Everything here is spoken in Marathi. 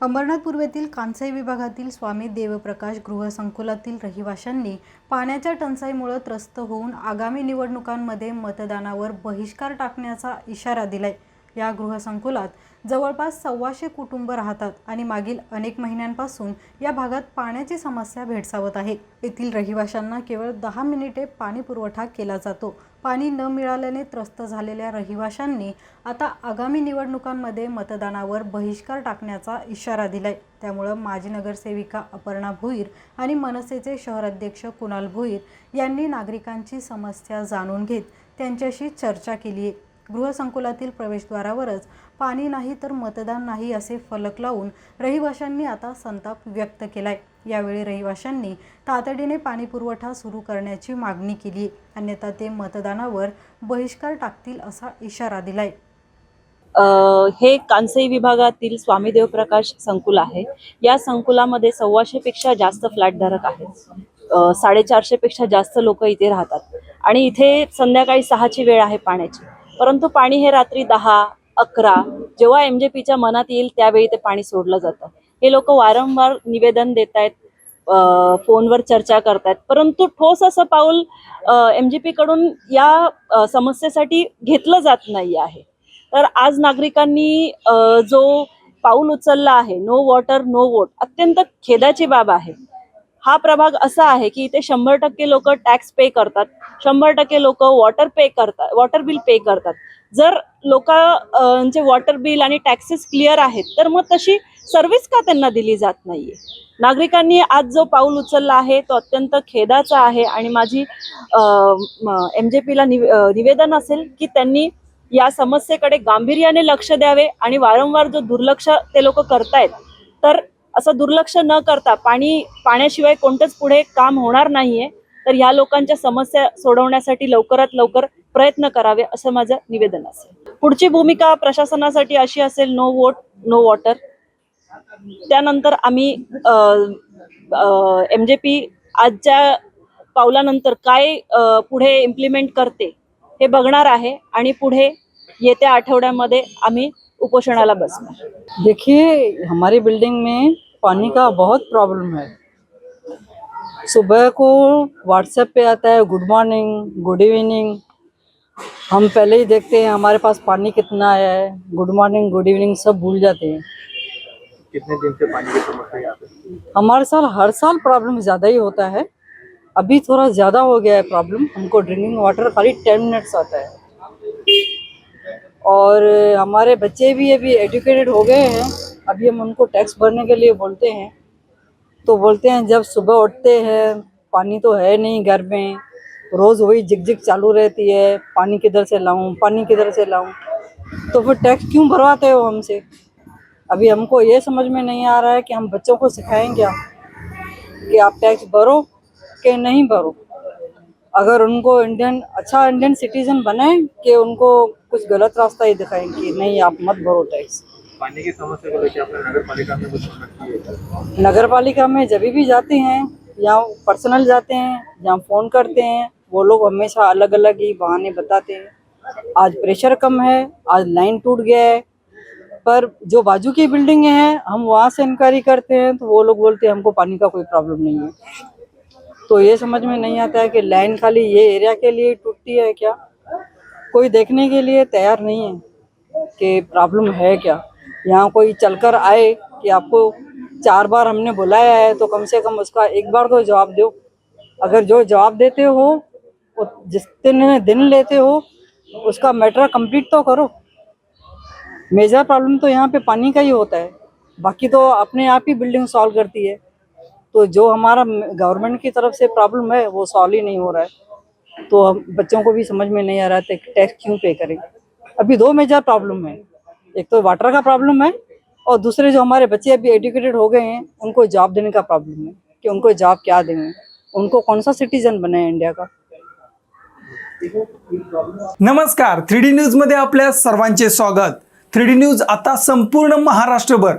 अंबरनाथ पूर्वेतील कांसई विभागातील स्वामी देवप्रकाश गृहसंकुलातील रहिवाशांनी पाण्याच्या टंचाईमुळे त्रस्त होऊन आगामी निवडणुकांमध्ये मतदानावर बहिष्कार टाकण्याचा इशारा दिलाय. या गृहसंकुलात जवळपास सव्वाशे कुटुंब राहतात आणि मागील अनेक महिन्यांपासून या भागात पाण्याची समस्या भेडसावत आहे. येथील रहिवाशांना केवळ दहा मिनिटे पाणी पुरवठा केला जातो. पाणी न मिळाल्याने त्रस्त झालेल्या रहिवाशांनी आता आगामी निवडणुकांमध्ये मतदानावर बहिष्कार टाकण्याचा इशारा दिलाय. त्यामुळं माजी नगरसेविका अपर्णा भुईर आणि मनसेचे शहराध्यक्ष कुणाल भुईर यांनी नागरिकांची समस्या जाणून घेत त्यांच्याशी चर्चा केली आहे गृहसंकुलातील प्रवेशद्वारावरच पाणी नाही तर मतदान नाही असे फलक लावून रहिवाशांनी आता संताप व्यक्त केलाय. यावेळी रहिवाशांनी तातडीने पाणीपुरवठा सुरू करण्याची मागणी केली. अन्यथा ते मतदानावर बहिष्कार टाकतील असा इशारा दिलाय. हे कांसई विभागातील स्वामीदेव प्रकाश संकुल आहे. या संकुलामध्ये सव्वाशे पेक्षा जास्त फ्लॅटधारक आहेत. साडेचारशेपेक्षा साडेचारशे पेक्षा जास्त लोक इथे राहतात. आणि इथे संध्याकाळी सहाची वेळ आहे पाण्याची. परंतु पाणी हे रात्री दहा अकरा जेव्हा एम जे पीच्या मनात येईल त्यावेळी ते पाणी सोडलं जातं. हे लोक वारंवार निवेदन देत आहेत फोनवर चर्चा करतायत. परंतु ठोस असं पाऊल एम जी पी कडून या समस्येसाठी घेतलं जात नाही आहे. तर आज नागरिकांनी जो पाऊल उचलला आहे नो वॉटर नो वोट अत्यंत खेदाची बाब आहे. हा प्रभाग असा आहे की इथे शंभर टक्के लोक टॅक्स पे करतात. शंभर टक्के लोक वॉटर पे करतात वॉटर बिल पे करतात. जर लोकांचे वॉटर बिल आणि टॅक्सेस क्लिअर आहेत तर मग तशी सर्व्हिस का त्यांना दिली जात नाहीये? नागरिकांनी आज जो पाऊल उचलला आहे तो अत्यंत खेदाचा आहे आणि माझी एम जे पीला निवेदन असेल की त्यांनी या समस्येकडे गांभीर्याने लक्ष द्यावे आणि वारंवार जो दुर्लक्ष ते लोक करतायत तर असं दुर्लक्ष न करता पाणी पाण्याशिवाय कोणतंच पुढे काम होणार नाहीये तर ह्या लोकांच्या समस्या सोडवण्यासाठी लवकरात लवकर प्रयत्न करावे असं माझं निवेदन असेल. पुढची भूमिका प्रशासनासाठी अशी असेल नो वोट नो वॉटर त्यानंतर आम्ही एम जे पी आजच्या पावलानंतर काय पुढे इम्प्लिमेंट करते हे बघणार आहे आणि पुढे येत्या आठवड्यामध्ये आम्ही उपोषणाला बसणार देखिए हमारी बिल्डिंग में पानी का बहुत प्रॉब्लम है। सुबह को व्हाट्सएप पे आता है गुड मॉर्निंग गुड इवनिंग। हम पहले ही देखते हैं हमारे पास पानी कितना आया है? गुड मॉर्निंग गुड इवनिंग सब भूल जाते हैं। कितने दिन से पानी की समस्या है हमारे साल हर साल प्रॉब्लम ज़्यादा ही होता है। अभी थोड़ा ज़्यादा हो गया है प्रॉब्लम। हमको ड्रिंकिंग वाटर खाली टेन मिनट्स आता है। और हमारे बच्चे भी अभी एजुकेटेड हो गए हैं। अभी हम उनको टैक्स भरने के लिए बोलते हैं। तो बोलते हैं, जब सुबह उठते हैं, पानी तो है नहीं घर में। रोज़ वही झिकझिक चालू रहती है, पानी किधर से लाऊं, पानी किधर से लाऊं। तो फिर टैक्स क्यों भरवाते हो हमसे? अभी हमको ये समझ में नहीं आ रहा है कि हम बच्चों को सिखाएँ क्या? कि आप टैक्स भरो कि नहीं भरो? अगर उनको इंडियन अच्छा इंडियन सिटीजन बनाए कि उनको कुछ गलत रास्ता ही दिखाएँ कि नहीं आप मत भरो टैक्स। पानी की समस्या को लेकर नगर पालिका में कुछ है? नगर पालिका में जब भी जाते हैं या पर्सनल जाते हैं या फ़ोन करते हैं वो लोग हमेशा अलग अलग ही बहाने बताते हैं। आज प्रेशर कम है आज लाइन टूट गया है। पर जो बाजू की बिल्डिंग है हम वहाँ से इंक्वायरी करते हैं तो वो लोग बोलते हैं हमको पानी का कोई प्रॉब्लम नहीं है। तो ये समझ में नहीं आता है कि लाइन खाली ये एरिया के लिए टूटती है क्या? कोई देखने के लिए तैयार नहीं है कि प्रॉब्लम है क्या। यहाँ कोई चलकर आए कि आपको चार बार हमने बुलाया है तो कम से कम उसका एक बार तो जवाब दो। अगर जो जवाब देते हो जिस दिन दिन लेते हो, उसका मैटर कंप्लीट तो करो। मेजर प्रॉब्लम तो यहाँ पे पानी का ही होता है। बाकी तो अपने आप ही बिल्डिंग सॉल्व करती है। तो जो हमारा गवर्नमेंट की तरफ़ से प्रॉब्लम है, वो सॉल्व ही नहीं हो रहा है। तो हम बच्चों को भी समझ में नहीं आ रहा है टैक्स क्यों पे करें। अभी दो मेजर प्रॉब्लम है। एक तो वाटर का प्रॉब्लम है और दूसरे जो हमारे बच्चे अभी एजुकेटेड हो गए हैं, उनको जॉब देने का प्रॉब्लम है कि उनको जॉब क्या देंगे उनको कौन सा सिटीजन बने इंडिया का? नमस्कार, थ्री डी न्यूजमध्ये आपल्या सर्वांचे स्वागत. थ्री डी न्यूज़ आता संपूर्ण महाराष्ट्रभर.